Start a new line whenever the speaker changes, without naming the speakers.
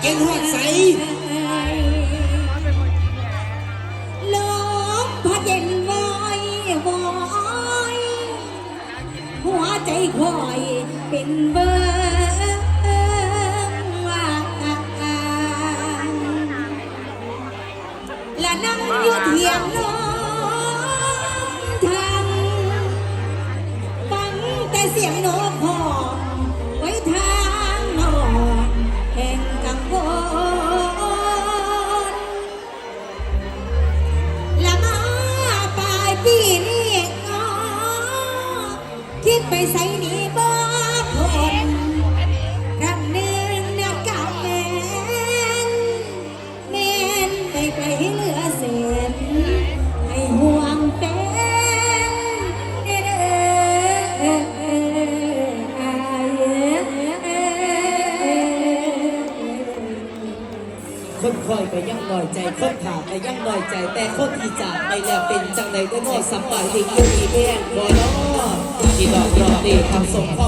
เก่งหอดใสลมพัดเย็นวอยวอยหัวใจคอยเป็นเบอร์และนั่งอยู่เทียงน้องทางฟังแต่เสียงนกหอ คิดไปใส่หนี่บ้าคนครั้งหนึ่งนักกาแมนแมนไปไกลเหลือเศษให้ห่วงเป็นเด้ออายเอ้ย
คนคอยก็ยังน้อยใจ คนขาดก็ยังน้อยใจ แต่คนที่จากไปแล้วเป็นจังใดก็บ่สำบายดีอยู่ดีแม่บ่เนาะที่ ดอกยอดดีทำส่งข้อมูลข้อมูล